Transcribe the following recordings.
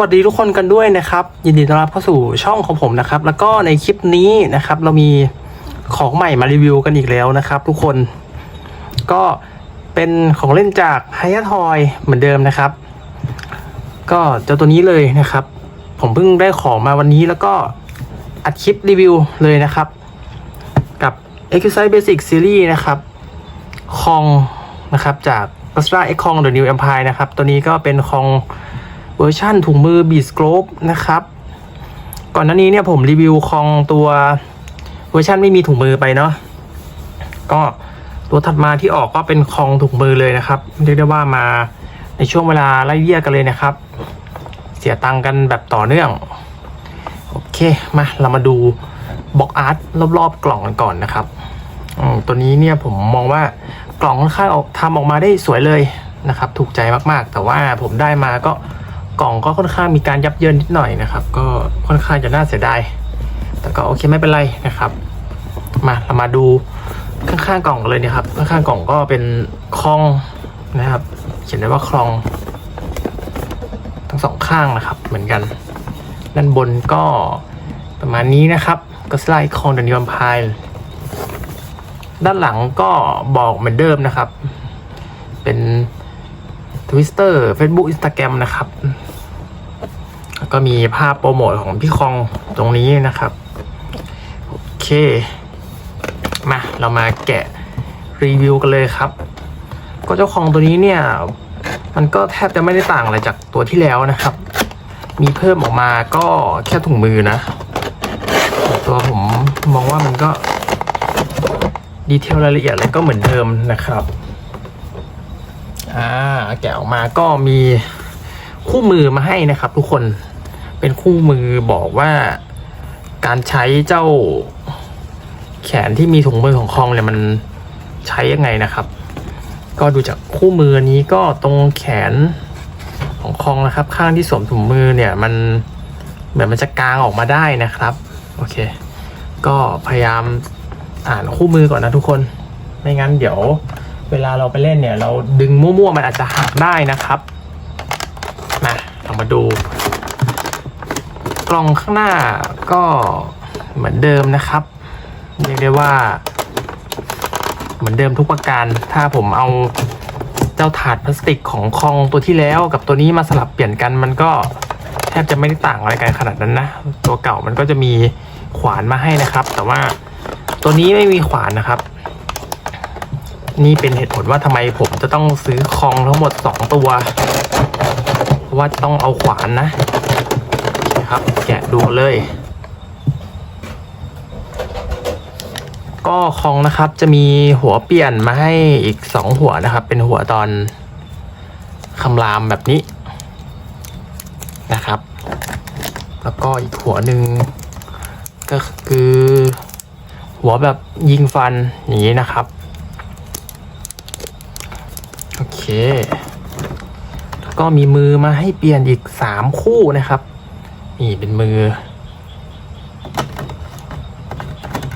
วัสดีทุกคนกันด้วยนะครับ ยินดีต้อนรับเข้าสู่ช่องของผมนะครับ แล้วก็ในคลิปนี้นะครับ เรามีของใหม่มารีวิวกันอีกแล้วนะครับ ทุกคนก็เป็นของเล่นจากไฮย a ทอยเหมือนเดิมนะครับ ก็เจ้าตัวนี้เลยนะครับ ผมเพิ่งได้ของมาวันนี้แล้วก็อัดคลิปรีวิวเลยนะครับ กับ Exercise Basic Series นะครับคองนะครับจาก a s t r a X Kong The New Empire นะครับ ตัวนี้ก็เป็นคอง เวอร์ชั่นถุงมือ Beast Globe นะครับ ก่อนหน้านี้เนี่ยผมรีวิวคองตัวเวอร์ชันไม่มีถุงมือไปเนาะก็ตัวถัดมาที่ออกก็เป็นคองถุงมือเลยนะครับเรียกได้ว่ามาในช่วงเวลาไล่เลี่ยกันเลยนะครับ เสียตังกันแบบต่อเนื่อง โอเคมาเรามาดูบล็อกอาร์ตรอบๆกล่องกันก่อนนะครับตัวนี้เนี่ยผมมองว่ากล่องค่อนข้างออกทำออกมาได้สวยเลยนะครับ ถูกใจมากๆ แต่ว่าผมได้มาก็ กล่องก็ค่อนข้างมีการยับเยินนิดหน่อยนะครับ ก็ค่อนข้างจะน่าเสียดายแต่ก็โอเคไม่เป็นไรนะครับ มาเรามาดูข้างๆกล่องเลยนะครับข้างๆกล่องก็เป็นคลองนะครับ เขียนไว้ว่าคลอง ทั้งสองข้างนะครับ เหมือนกันด้านบนก็ประมาณนี้นะครับก็สไลด์คลองเดนิวมพายด้านหลังก็บอกเหมือนเดิมนะครับ เป็น Twitter Facebook Instagram นะครับ ก็มีภาพโปรโมทของพี่คองตรงนี้นะครับ โอเค มาเรามาแกะรีวิวกันเลยครับ ก็เจ้าของตัวนี้เนี่ย มันก็แทบจะไม่ได้ต่างอะไรจากตัวที่แล้วนะครับ มีเพิ่มออกมาก็แค่ถุงมือนะต่ตัวผมมองว่ามันก็ดีเทลรายละเอียดอะไรก็เหมือนเดิมนะครับ อ่า แกะออกมาก็มีคู่มือมาให้นะครับทุกคน เป็นคู่มือบอกว่าการใช้เจ้าแขนที่มีถุงมือของคองเนี่ยมันใช้ยังไงนะครับ ก็ดูจากคู่มือนี้ก็ตรงแขนของคองนะครับ ข้างที่สวมถุงมือเนี่ยมันเหมือนมันจะกางออกมาได้นะครับโอเค ก็พยายามอ่านคู่มือก่อนนะทุกคน ไม่งั้นเดี๋ยวเวลาเราไปเล่นเนี่ย เราดึงมั่วๆมันอาจจะหักได้นะครับมาเรามาดู กล่องข้างหน้าก็เหมือนเดิมนะครับเรียกได้ว่า เหมือนเดิมทุกประการ ถ้าผมเอาเจ้าถาดพลาสติกของคองตัวที่แล้วกับตัวนี้มาสลับเปลี่ยนกันมันก็แทบจะไม่ได้ต่างอะไรกันขนาดนั้นนะ ตัวเก่ามันก็จะมีขวานมาให้นะครับ แต่ว่าตัวนี้ไม่มีขวานนะครับ นี่เป็นเหตุผลว่าทำไมผมจะต้องซื้อคองทั้งหมด 2 ตัว เพราะว่าต้องเอาขวานนะ ครับ แกะดูเลย ก็คองนะครับจะมีหัวเปลี่ยนมาให้อีกสองหัวนะครับ เป็นหัวตอนคำรามแบบนี้นะครับ แล้วก็อีกหัวหนึ่งก็คือหัวแบบยิงฟันอย่างนี้นะครับ โอเค แล้วก็มีมือมาให้เปลี่ยนอีกสามคู่นะครับ นี่เป็นมือ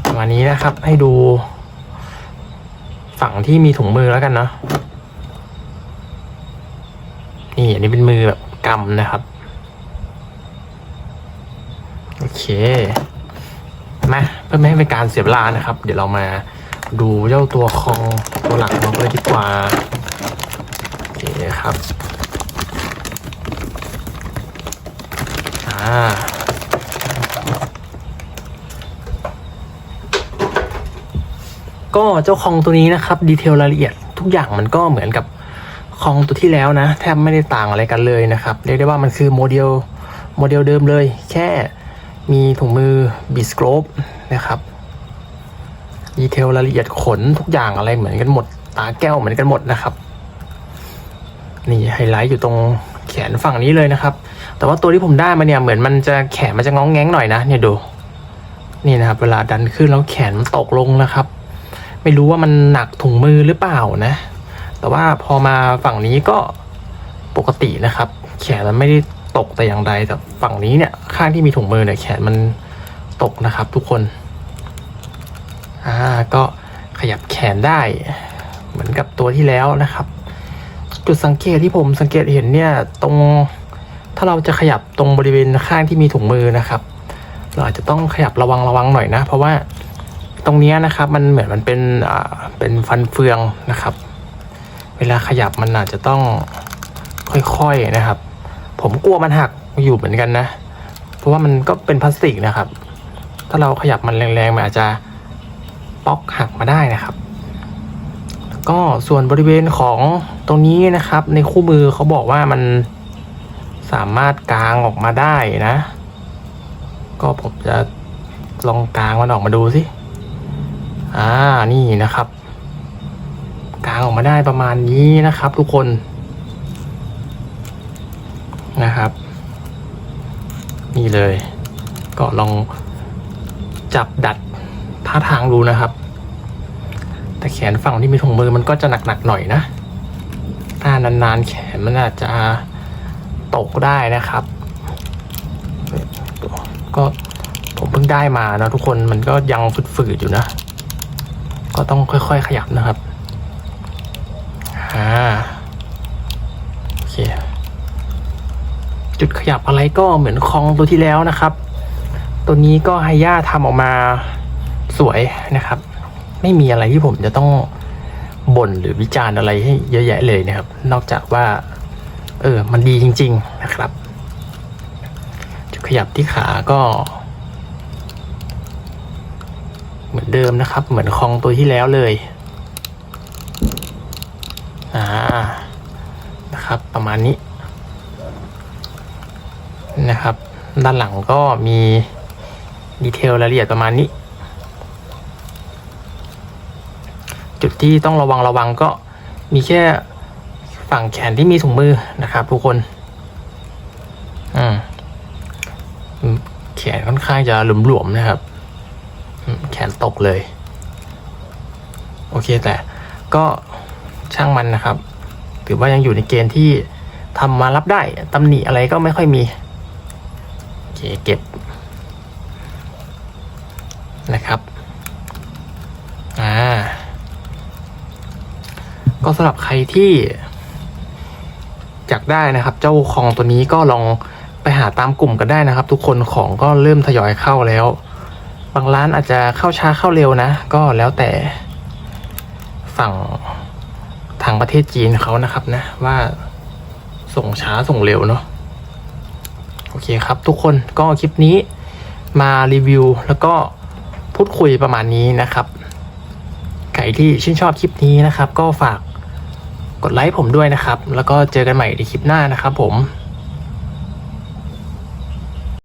ประมาณนี้นะครับ ให้ดู ฝั่งที่มีถุงมือแล้วกันเนาะนี่อันนี้เป็นมือแบบกำนะครับ โอเคมาเพื่อไม่ให้เป็นการเสียเวลานะครับ เดี๋ยวเรามาดูเจ้าตัวคองตัวหลักของเราเลยดีกว่า โอเคครับ อ่า ก็เจ้าคองตัวนี้นะครับ ดีเทลรายละเอียดทุกอย่างมันก็เหมือนกับคองตัวที่แล้วนะ แทบไม่ได้ต่างอะไรกันเลยนะครับ เรียกได้ว่ามันคือโมเดลโมเดลเดิมเลย แค่มีถุงมือบิสโกรบนะครับดีเทลรายละเอียดขนทุกอย่างอะไรเหมือนกันหมด ตาแก้วเหมือนกันหมดนะครับ นี่ไฮไลท์อยู่ตรงแขนฝั่งนี้เลยนะครับ แต่ว่าตัวที่ผมได้มาเนี่ยเหมือนมันจะแขนมันจะง้องแง้งหน่อยนะเนี่ยดู นี่นะครับเวลาดันขึ้นแล้วแขนมันตกลงนะครับ ไม่รู้ว่ามันหนักถุงมือหรือเปล่านะ แต่ว่าพอมาฝั่งนี้ก็ปกตินะครับ แขนมันไม่ได้ตกแต่อย่างใดแต่ฝั่งนี้เนี่ยข้างที่มีถุงมือเนี่ยแขนมันตกนะครับ ทุกคนอ่าก็ขยับแขนได้ เหมือนกับตัวที่แล้วนะครับ จุดสังเกตที่ผมสังเกตเห็นเนี่ยตรง ถ้าเราจะขยับตรงบริเวณข้างที่มีถุงมือนะครับ เราอาจจะต้องขยับระวังระวังหน่อยนะ เพราะว่าตรงนี้นะครับมันเหมือนมันเป็นอ่าเป็นฟันเฟืองนะครับ เวลาขยับมันอาจจะต้องค่อยๆนะครับ ผมกลัวมันหักอยู่เหมือนกันนะ เพราะว่ามันก็เป็นพลาสติกนะครับ ถ้าเราขยับมันแรงๆมันอาจจะป๊อกหักมาได้นะครับ ก็ส่วนบริเวณของตรงนี้นะครับ ในคู่มือเขาบอกว่ามัน สามารถกางออกมาได้นะ ก็ผมจะลองกางมันออกมาดูสิอ่านี่นะครับ กางออกมาได้ประมาณนี้นะครับ ทุกคนนะครับ นี่เลย ก็ลองจับดัดท่าทางดูนะครับ แต่แขนฝั่งที่มีถุงมือมันก็จะหนักๆหน่อยนะถ้านานๆแขนมันอาจจะ ตกได้นะครับ ก็ผมเพิ่งได้มานะทุกคนมันก็ยังฝืดๆอยู่นะ ก็ต้องค่อยๆขยับนะครับอ่าโอเคจุดขยับอะไรก็เหมือนคองตัวที่แล้วนะครับ ตัวนี้ก็ไฮย่าทำออกมาสวยนะครับ ไม่มีอะไรที่ผมจะต้องบ่นหรือวิจารณ์อะไรให้เยอะแยะเลยนะครับ นอกจากว่า เออ มันดีจริง ๆ นะครับจุดขยับที่ขาก็ เหมือนเดิมนะครับ เหมือนคองตัวที่แล้วเลย อ่า นะครับ ประมาณนี้ นะครับ ด้านหลังก็มีดีเทลรายละเอียดประมาณนี้ จุดที่ต้องระวังระวังก็มีแค่ ฝั่งแขนที่มีถุงมือนะครับ ทุกคนอืมแขนค่อนข้างจะหลวมๆนะครับ แขนตกเลย โอเคแต่ก็ช่างมันนะครับ ถือว่ายังอยู่ในเกณฑ์ที่ทำมารับได้ตำหนิอะไรก็ไม่ค่อยมีโอเคเก็บนะครับอ่าก็สำหรับใครที่ ได้นะครับ เจ้าของตัวนี้ก็ลองไปหาตามกลุ่มกันได้นะครับ ทุกคนของก็เริ่มทยอยเข้าแล้ว บางร้านอาจจะเข้าช้าเข้าเร็วนะ ก็แล้วแต่ฝั่งทางประเทศจีนเขานะครับนะว่าส่งช้าส่งเร็วเนาะโอเคครับ ทุกคนก็คลิปนี้มารีวิวแล้วก็พูดคุยประมาณนี้นะครับ ใครที่ชื่นชอบคลิปนี้นะครับ ก็ฝาก กดไลค์ผมด้วยนะครับ แล้วก็เจอกันใหม่ในคลิปหน้านะครับผม